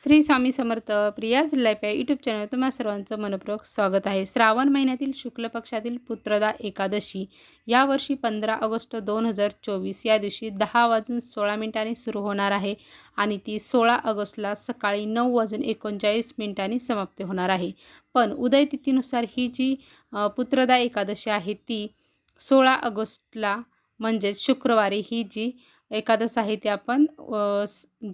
Shri Swami Samarth Priya's life या YouTube channel तुम्हा सर्वांचं मनपूर्वक स्वागत आहे. श्रावण महिन्यातील शुक्ल पक्षातील पुत्रदा एकादशी यावर्षी पंधरा ऑगस्ट दोन हजार चोवीस या दिवशी दहा वाजून सोळा मिनिटांनी सुरू होणार आहे आणि ती सोळा ऑगस्टला सकाळी नऊ वाजून एकोणचाळीस मिनिटांनी समाप्त होणार आहे. पण उदयतिथीनुसार ही जी पुत्रदा एकादशी आहे ती सोळा ऑगस्टला म्हणजेच शुक्रवारी ही जी एखादं साहित्य आपण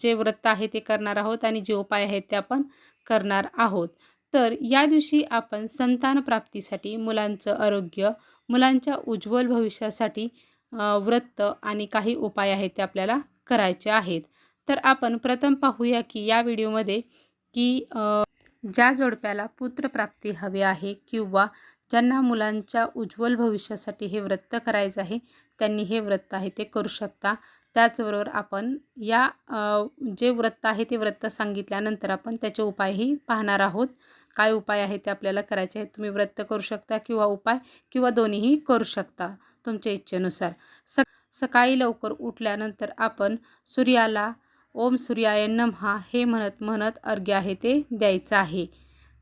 जे व्रत आहे ते करणार आहोत आणि जे उपाय आहेत ते आपण करणार आहोत. तर या दिवशी आपण संतान प्राप्तीसाठी मुलांचं आरोग्य मुलांच्या उज्ज्वल भविष्यासाठी व्रत आणि काही उपाय आहेत ते आपल्याला करायचे आहेत. तर आपण प्रथम पाहूया की या व्हिडिओमध्ये की ज्या जोडप्याला पुत्रप्राप्ती हवी आहे किंवा ज्यांना मुलांच्या उज्ज्वल भविष्यासाठी हे व्रत करायचं आहे त्यांनी हे व्रत आहे ते करू शकता. त्याचबरोबर आपण या जे व्रत आहे ते व्रत सांगितल्यानंतर आपण त्याचे उपायही पाहणार आहोत. काय उपाय आहे ते आपल्याला करायचे आहेत तुम्ही व्रत करू शकता किंवा उपाय किंवा दोन्हीही करू शकता तुमच्या इच्छेनुसार. स सकाळी लवकर उठल्यानंतर आपण सूर्याला ओम सूर्याय नमहा हे म्हणत म्हणत अर्घ्य आहे ते द्यायचं आहे.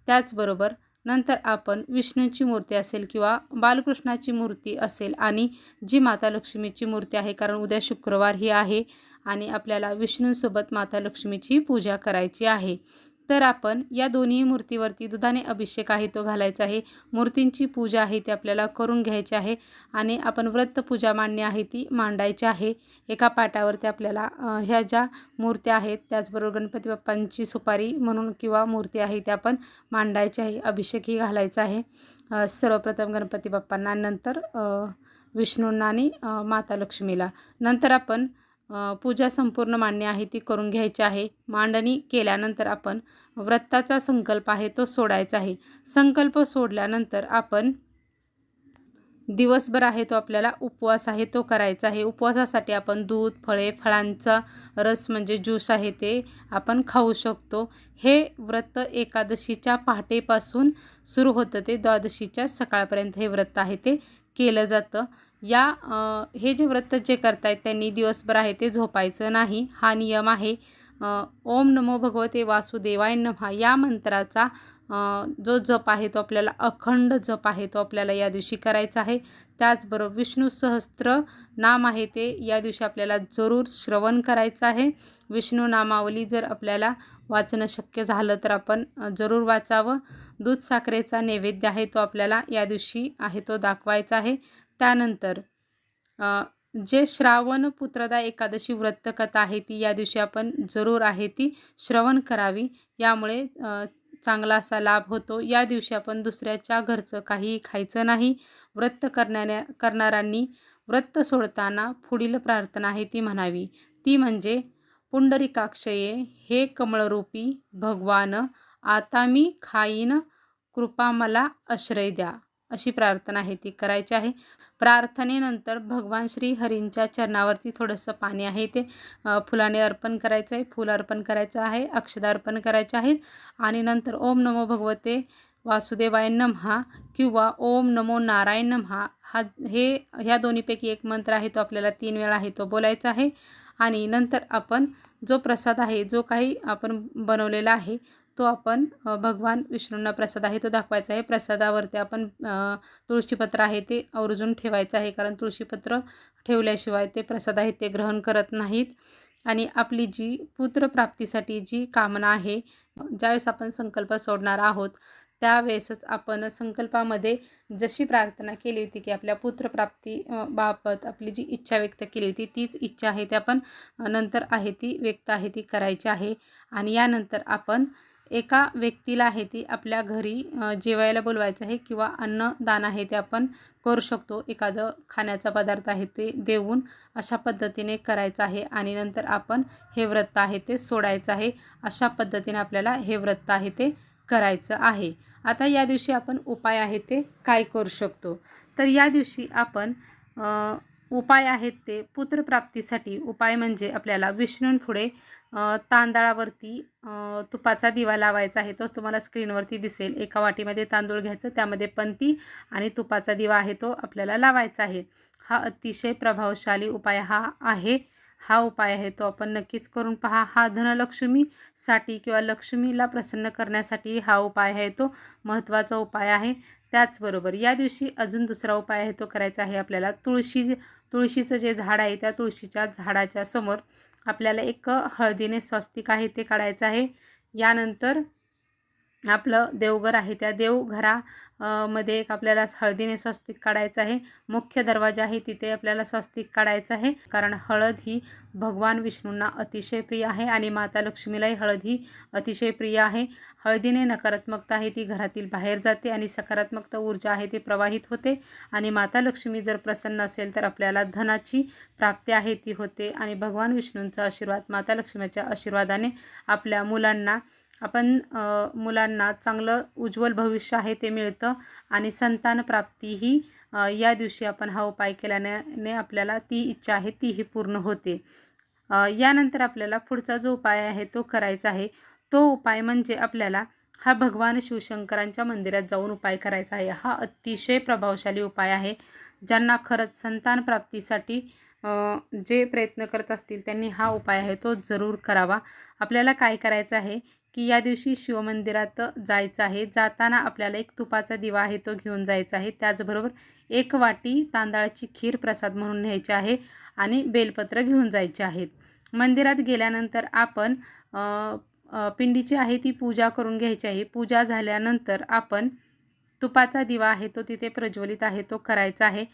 त्याचबरोबर नंतर आपण विष्णूची मूर्ती असेल किंवा बालकृष्णाची मूर्ती असेल आणि जी माता लक्ष्मीची मूर्ती आहे कारण उद्या शुक्रवार ही आहे आणि आपल्याला विष्णूंसोबत माता लक्ष्मीची पूजा करायची आहे. तर आपण या दोन्ही मूर्तीवरती दुधाने अभिषेक आहे तो घालायचा आहे. मूर्तींची पूजा आहे ती आपल्याला करून घ्यायची आहे आणि आपण व्रत पूजा मांडणी आहे ती मांडायची आहे. एका पाटावरती आपल्याला ह्या ज्या मूर्त्या आहेत त्याचबरोबर गणपती बाप्पांची सुपारी म्हणून किंवा मूर्ती आहे त्या आपण मांडायची आहे. अभिषेकही घालायचा आहे. सर्वप्रथम गणपती बाप्पांना नंतर विष्णूंना आणि माता लक्ष्मीला. नंतर आपण पूजा संपूर्ण मांडणी आहे ती करून घ्यायची आहे. मांडणी केल्यानंतर आपण व्रताचा संकल्प आहे तो सोडायचा आहे. संकल्प सोडल्यानंतर आपण दिवसभर आहे तो आपल्याला उपवास आहे तो करायचा आहे. उपवासासाठी आपण दूध फळे फळांचा रस म्हणजे ज्यूस आहे ते आपण खाऊ शकतो. हे व्रत एकादशीच्या पहाटेपासून सुरू होतं ते द्वादशीच्या सकाळपर्यंत हे व्रत आहे ते केलं जातं. या हे जे व्रत जे करतायत त्यांनी दिवसभर आहे ते झोपायचं नाही. हा नियम आहे ओम नमो भगवते वासुदेवाय नमहा या मंत्राचा जो जप आहे तो आपल्याला अखंड जप आहे तो आपल्याला या दिवशी करायचा आहे. त्याचबरोबर विष्णू सहस्त्र नाम आहे ते या दिवशी आपल्याला जरूर श्रवण करायचं आहे. विष्णू नामावली जर आपल्याला वाचणं शक्य झालं तर आपण जरूर वाचावं. दूध साखरेचा नैवेद्य आहे तो आपल्याला या दिवशी आहे तो दाखवायचा आहे. त्यानंतर जे श्रावण पुत्रदा एकादशी व्रत कथा आहे ती या दिवशी आपण जरूर आहे ती श्रवण करावी. यामुळे चांगला असा लाभ होतो. या दिवशी आपण दुसऱ्याच्या घरचं काही खायचं नाही. व्रत करणाऱ्या करणाऱ्यांनी व्रत सोडताना पुढील प्रार्थना आहे ती म्हणावी. ती म्हणजे पुंडरिकाक्षये हे कमळरूपी भगवान आता मी खाईन कृपा मला आश्रय द्या. अशी प्रार्थना आहे ती करायची आहे. प्रार्थनेनंतर भगवान श्री हरींच्या चरणावरती थोडंसं पाणी आहे. ते फुलाने अर्पण करायचं आहे फूल अर्पण करायचं आहे. अक्षदा अर्पण करायचे आहेत. आणि नंतर ओम नमो भगवते वासुदेवाय नमहा किंवा ओम नमो नारायण नमहा. हा हे ह्या दोन्हीपैकी एक मंत्र आहे. तो आपल्याला तीन वेळा आहे. तो बोलायचा आहे. आणि नंतर आपण जो प्रसाद आहे जो काही आपण बनवलेला आहे तो आपण भगवान विष्णूंना प्रसाद आहे तो दाखवायचा आहे. प्रसादावरती आपण तुळशीपत्र आहे ते आवर्जून ठेवायचं आहे. कारण तुळशीपत्र ठेवल्याशिवाय ते प्रसाद आहेत ते ग्रहण करत नाहीत. आणि आपली जी पुत्रप्राप्तीसाठी जी कामना आहे ज्यावेळेस आपण संकल्प सोडणार आहोत त्यावेळेसच आपण संकल्पामध्ये जशी प्रार्थना केली होती की आपल्या पुत्रप्राप्ती बाबत आपली जी इच्छा व्यक्त केली होती तीच इच्छा आहे ती आपण नंतर आहे ती व्यक्त आहे ती करायची आहे. आणि यानंतर आपण एका व्यक्तीला आहे ती आपल्या घरी जेवायला बोलवायचं आहे किंवा अन्नदान आहे ते आपण करू शकतो. एखादं खाण्याचा पदार्थ आहे ते देऊन अशा पद्धतीने करायचं आहे आणि नंतर आपण हे व्रत आहे ते सोडायचं आहे. अशा पद्धतीने आपल्याला हे व्रत आहे ते करायचं आहे. आता या दिवशी आपण उपाय आहे ते काय करू शकतो? तर या दिवशी आपण उपाय आहेत ते. पुत्रप्राप्तीसाठी उपाय म्हणजे आपल्याला विष्णूंपुढे तांदळावरती तुपाचा दिवा लावायचा आहे. तोच तुम्हाला स्क्रीनवरती दिसेल. एका वाटीमध्ये तांदूळ घ्यायचं त्यामध्ये पंती आणि तुपाचा दिवा आहे तो आपल्याला लावायचा आहे. हा अतिशय प्रभावशाली उपाय हा आहे. हा उपाय आहे तो आपण नक्कीच करून पहा. हा धनलक्ष्मीसाठी किंवा लक्ष्मीला प्रसन्न करण्यासाठी हा उपाय आहे तो महत्त्वाचा उपाय आहे. त्याचबरोबर या दिवशी अजून दुसरा उपाय आहे तो करायचा आहे आपल्याला. तुळशी तुळशीचं जे झाड आहे त्या तुळशीच्या झाडाच्या समोर आपल्याला एक हळदीने स्वस्तिक आहे ते काढायचं आहे. यानंतर आपलं देवघर आहे. त्या देवघरा मध्ये एक आपल्याला हळदीने स्वस्तिक काढायचं आहे. मुख्य दरवाजा आहे. तिथे आपल्याला स्वस्तिक काढायचं आहे. कारण हळद ही भगवान विष्णूंना अतिशय प्रिय आहे आणि माता लक्ष्मीलाही हळद ही अतिशय प्रिय आहे. हळदीने नकारात्मकता आहे. ती घरातील बाहेर जाते आणि सकारात्मकता ऊर्जा आहे. ती प्रवाहित होते आणि माता लक्ष्मी जर प्रसन्न असेल तर आपल्याला धनाची प्राप्ती आहे. ती होते आणि भगवान विष्णूंचा आशीर्वाद माता लक्ष्मीच्या आशीर्वादाने आपल्या मुलांना आपण मुलांना चांगलं उज्ज्वल भविष्य आहे ते मिळतं आणि संतानप्राप्ती ही या दिवशी आपण हा उपाय केल्याने आपल्याला ती इच्छा आहे तीही पूर्ण होते. यानंतर आपल्याला पुढचा जो उपाय आहे तो करायचा आहे. तो उपाय म्हणजे आपल्याला हा भगवान शिवशंकरांच्या मंदिरात जाऊन उपाय करायचा आहे. हा अतिशय प्रभावशाली उपाय आहे. ज्यांना खरंच संतान प्राप्तीसाठी जे प्रयत्न करत असतील त्यांनी हा उपाय आहे तो जरूर करावा. आपल्याला काय करायचं आहे? की या दिवशी शिवमंदिरात जायचं आहे. जाताना आपल्याला एक तुपाचा दिवा आहे तो घेऊन जायचा आहे. त्याचबरोबर एक वाटी तांदळाची खीर प्रसाद म्हणून न्यायची आहे आणि बेलपत्र घेऊन जायचे आहेत. मंदिरात गेल्यानंतर आपण पिंडीची आहे ती पूजा करून घ्यायची आहे. पूजा झाल्यानंतर आपण तुपाचा दिवा आहे तो तिथे प्रज्वलित आहे तो करायचा आहे.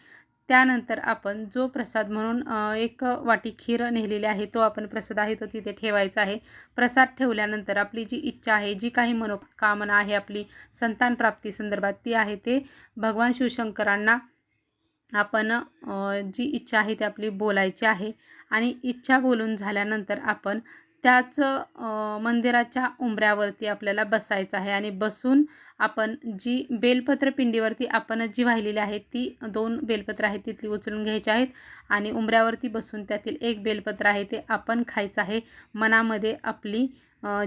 त्यानंतर आपण जो प्रसाद म्हणून एक वाटी खीर नेलेली आहे तो आपण प्रसाद आहे तो तिथे ठेवायचा आहे. प्रसाद ठेवल्यानंतर आपली जी इच्छा आहे जी काही मनोकामना आहे आपली संतान प्राप्ती संदर्भात ती आहे ते भगवान शिवशंकरांना आपण जी इच्छा आहे ती आपली बोलायची आहे. आणि इच्छा बोलून झाल्यानंतर आपण त्याच मंदिराच्या उंबऱ्यावरती आपल्याला बसायचं आहे आणि बसून आपण जी बेलपत्र पिंडीवरती आपण जी वाहिलेली आहे ती दोन बेलपत्र आहेत तिथली उचलून घ्यायची आहेत आणि उंबऱ्यावरती बसून त्यातील एक बेलपत्र आहे ते आपण खायचं आहे. मनामध्ये आपली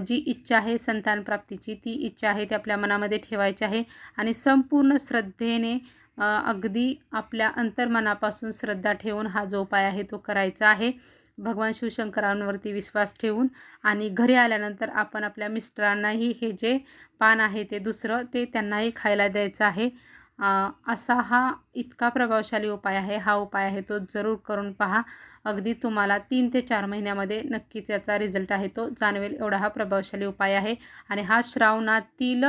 जी इच्छा आहे संतान प्राप्तीची ती इच्छा आहे ती आपल्या मनामध्ये ठेवायची आहे आणि संपूर्ण श्रद्धेने अगदी आपल्या अंतर्मनापासून श्रद्धा ठेवून हा जो उपाय आहे तो करायचा आहे. भगवान शिवशंकरांवरती विश्वास ठेवून आणि घरी आल्यानंतर आपण आपल्या मिस्टरांनाही हे जे पान आहे ते दुसरं ते त्यांनाही खायला द्यायचं आहे. असा हा इतका प्रभावशाली उपाय आहे. हा उपाय आहे तो जरूर करून पहा. अगदी तुम्हाला तीन ते चार महिन्यामध्ये नक्कीच याचा रिझल्ट आहे तो जाणवेल एवढा हा प्रभावशाली उपाय आहे. आणि हा श्रावणातील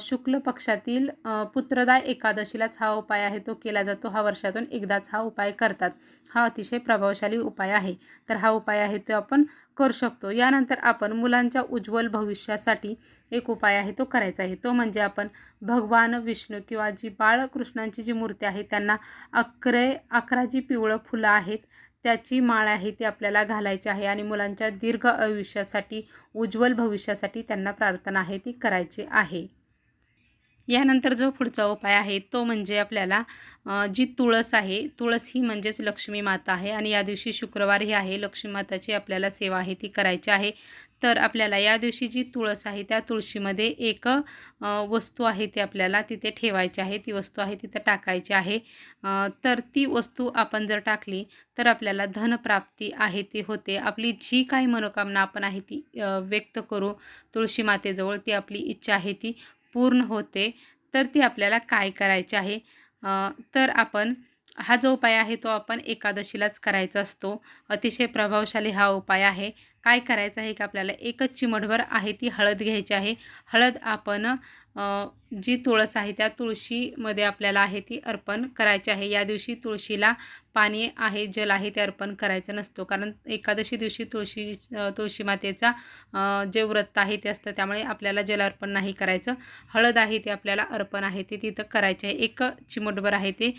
शुक्ल पक्षातील पुत्रदाय एकादशीलाच हा उपाय आहे तो केला जातो. हा वर्षातून एकदाच हा उपाय करतात. हा अतिशय प्रभावशाली उपाय आहे. तर हा उपाय आहे तो आपण करू शकतो. यानंतर आपण मुलांच्या उज्ज्वल भविष्यासाठी एक उपाय आहे तो करायचा आहे. तो म्हणजे आपण भगवान विष्णू किंवा जी बाळकृष्णांची जी मूर्ती आहे त्यांना अकरे अकरा जी पिवळं फुलं आहेत त्याची माळ आहे ती आपल्याला घालायची आहे आणि मुलांच्या दीर्घ आयुष्यासाठी उज्ज्वल भविष्यासाठी त्यांना प्रार्थना आहे ती करायची आहे. यानंतर जो पुढचा उपाय आहे तो म्हणजे आपल्याला जी तुळस आहे तुळस ही म्हणजेच लक्ष्मी माता आहे आणि या दिवशी शुक्रवार ही आहे लक्ष्मी माताची आपल्याला सेवा आहे ती करायची आहे. तर आपल्याला या दिवशी जी तुळस आहे त्या तुळशीमध्ये एक वस्तू आहे ती आपल्याला तिथे ठेवायची आहे ती वस्तू आहे तिथं टाकायची आहे. तर ती वस्तू आपण जर टाकली तर आपल्याला धनप्राप्ती आहे ती होते. आपली जी काही मनोकामना आपण आहे ती व्यक्त करू तुळशी मातेजवळ ती आपली इच्छा आहे ती पूर्ण होते तर ती आपल्याला काय करायची आहे? तर आपण हा जो उपाय आहे तो आपण एकादशीलाच करायचा असतो. अतिशय प्रभावशाली हा उपाय आहे. काय करायचं आहे की आपल्याला एकच चिमटभर आहे ती हळद घ्यायची आहे. हळद आपण जी तुळस आहे त्या तुळशीमध्ये आपल्याला आहे ती अर्पण करायची आहे. या दिवशी तुळशीला पाणी आहे जल आहे ते अर्पण करायचं नसतो. कारण एकादशी दिवशी तुळशी तुळशी मातेचा जे व्रत आहे ते असतं त्यामुळे आपल्याला जल अर्पण नाही करायचं. हळद आहे ते आपल्याला अर्पण आहे ते तिथं करायचे आहे. एक चिमटभर आहे ते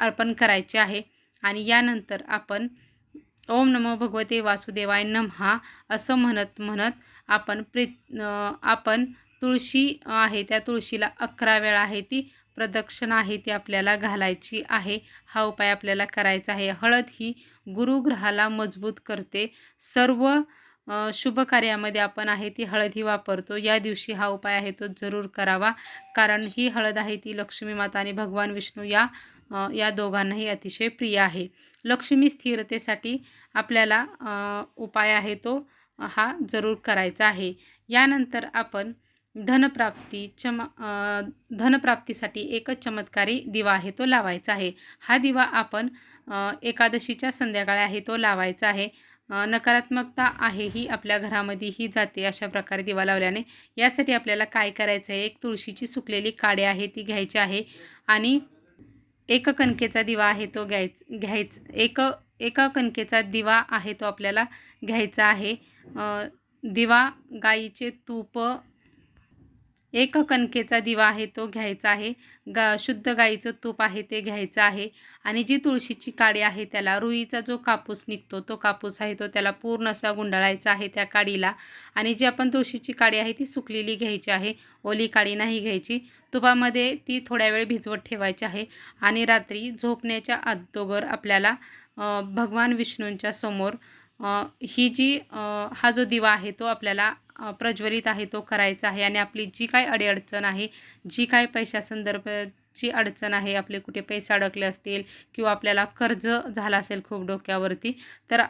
अर्पण करायचे आहे. आणि यानंतर आपण ओम नमो भगवते वासुदेवाय हा असं म्हणत म्हणत आपण प्रि आपण तुळशी आहे त्या तुळशीला अकरा वेळा आहे ती प्रदक्षिणा आहे ती आपल्याला घालायची आहे. हा उपाय आपल्याला करायचा आहे. हळद ही गुरुग्रहाला मजबूत करते. सर्व शुभ कार्यामध्ये आपण आहे ती हळद ही वापरतो. या दिवशी हा उपाय आहे तो जरूर करावा. कारण ही हळद आहे ती लक्ष्मी माता आणि भगवान विष्णू या या दोघांनाही अतिशय प्रिय आहे. लक्ष्मी स्थिरतेसाठी आपल्याला उपाय आहे तो हा जरूर करायचा आहे. यानंतर आपण धनप्राप्ती चम धनप्राप्तीसाठी एकच चमत्कारी दिवा आहे तो लावायचा आहे. हा दिवा आपण एकादशीच्या संध्याकाळी आहे तो लावायचा आहे. नकारात्मकता आहे ही आपल्या घरामध्ये ही जाते अशा प्रकारे दिवा लावल्याने. यासाठी आपल्याला काय करायचं आहे? एक तुळशीची सुकलेली काडे आहे ती घ्यायची आहे आणि एक कणकेचा दिवा आहे तो घ्यायच घ्यायच एक एका कणकेचा दिवा आहे तो आपल्याला घ्यायचा आहे. दिवा गाईचे तूप एक कणकेचा दिवा आहे तो घ्यायचा आहे. गा शुद्ध गाईचं तूप आहे ते घ्यायचं आहे. आणि जी तुळशीची काडी आहे त्याला रुईचा जो कापूस निघतो तो कापूस आहे तो त्याला पूर्ण असा गुंडाळायचा आहे त्या काडीला. आणि जी आपण तुळशीची काडी आहे ती सुकलेली घ्यायची आहे. ओली काडी नाही घ्यायची. तुपामध्ये ती थोड्या वेळ भिजवत ठेवायची आहे. आणि रात्री झोपण्याच्या अगोदर आपल्याला भगवान विष्णूंच्या समोर ही जी हा जो दिवा आहे तो आपल्याला प्रज्वलित आहे तो करायचा आहे आणि आपली जी काय अडीअडचण आहे जी काय पैशासंदर्भाची अडचण आहे आपले कुठे पैसे अडकले असतील किंवा आपल्याला कर्ज झाला असेल खूप डोक्यावरती तर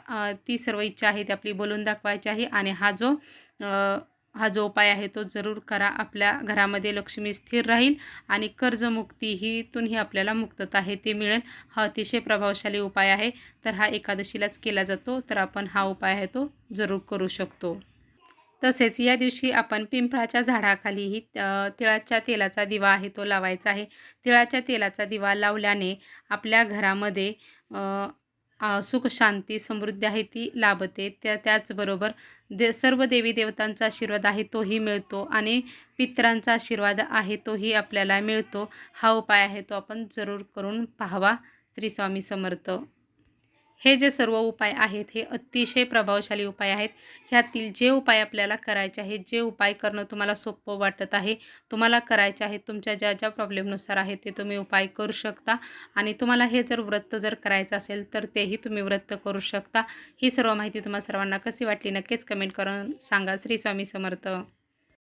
ती सर्व इच्छा आहे ती आपली बोलून दाखवायची आहे आणि हा जो हा जो उपाय आहे तो जरूर करा आपल्या घरामध्ये लक्ष्मी स्थिर राहील आणि कर्जमुक्ती हीतूनही आपल्याला मुक्तता आहे ते मिळेल. हा अतिशय प्रभावशाली उपाय आहे तर हा एकादशीलाच केला जातो तर आपण हा उपाय आहे तो जरूर करू शकतो. तसेच या दिवशी आपण पिंपळाच्या झाडाखालीही तिळाच्या तेलाचा दिवा आहे तो लावायचा आहे. तिळाच्या तेलाचा दिवा लावल्याने आपल्या घरामध्ये सुख शांती समृद्धी आहे ती लाभते. त्या त्याचबरोबर दे सर्व देवी देवतांचा आशीर्वाद आहे तोही मिळतो आणि पितरांचा आशीर्वाद आहे तोही आपल्याला मिळतो. हा उपाय आहे तो आपण जरूर करून पाहावा. श्री स्वामी समर्थ. हे जे सर्व उपाय आहेत हे अतिशय प्रभावशाली उपाय आहेत. ह्यातील जे उपाय आपल्याला करायचे आहेत जे उपाय करणं तुम्हाला सोपं वाटत आहे तुम्हाला करायचे आहेत तुमच्या ज्या ज्या प्रॉब्लेमनुसार आहे ते तुम्ही उपाय करू शकता. आणि तुम्हाला हे जर व्रत जर करायचं असेल तर तेही तुम्ही व्रत करू शकता. ही सर्व माहिती तुम्हाला सर्वांना कशी वाटली नक्कीच कमेंट करून सांगा. श्री स्वामी समर्थ.